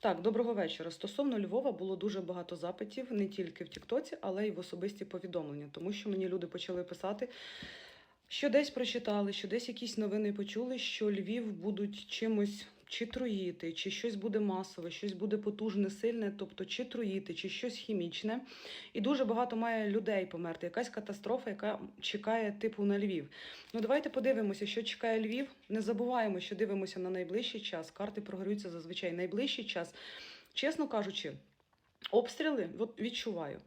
Так, доброго вечора. Стосовно Львова було дуже багато запитів не тільки в Тіктоці, але й в особисті повідомлення, тому що мені люди почали писати, що десь прочитали, що десь якісь новини почули, що Львів будуть чимось чи труїти, чи щось буде масове, щось буде потужне, сильне, тобто чи труїти, чи щось хімічне. І дуже багато має людей померти. Якась катастрофа, яка чекає типу на Львів. Ну давайте подивимося, що чекає Львів. Не забуваємо, що дивимося на найближчий час. Карти програються зазвичай найближчий час. Чесно кажучи, обстріли от відчуваю.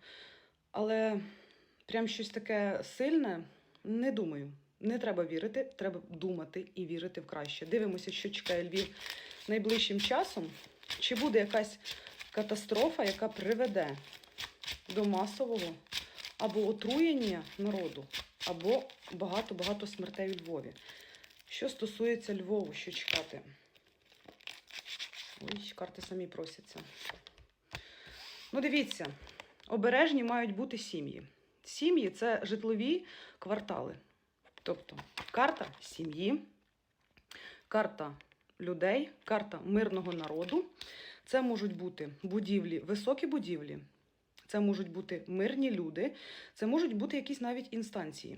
Але прям щось таке сильне не думаю. Не треба вірити, треба думати і вірити в краще. Дивимося, що чекає Львів найближчим часом. Чи буде якась катастрофа, яка приведе до масового або отруєння народу, або багато-багато смертей у Львові. Що стосується Львову, що чекати? Ой, карти самі просяться. Ну, дивіться, обережні мають бути сім'ї. Сім'ї це житлові квартали. Тобто карта сім'ї, карта людей, карта мирного народу. Це можуть бути будівлі, високі будівлі, це можуть бути мирні люди, це можуть бути якісь навіть інстанції.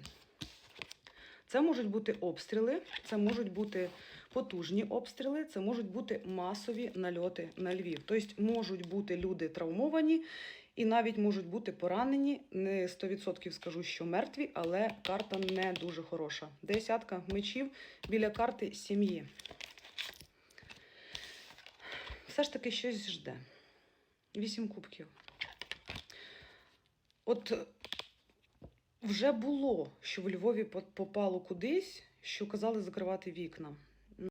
Це можуть бути обстріли, це можуть бути потужні обстріли, це можуть бути масові нальоти на Львів. Тобто можуть бути люди травмовані і навіть можуть бути поранені. Не 100% скажу, що мертві, але карта не дуже хороша. Десятка мечів біля карти сім'ї. Все ж таки щось жде. Вісім кубків. От вже було, що в Львові по- попало кудись, що казали закривати вікна.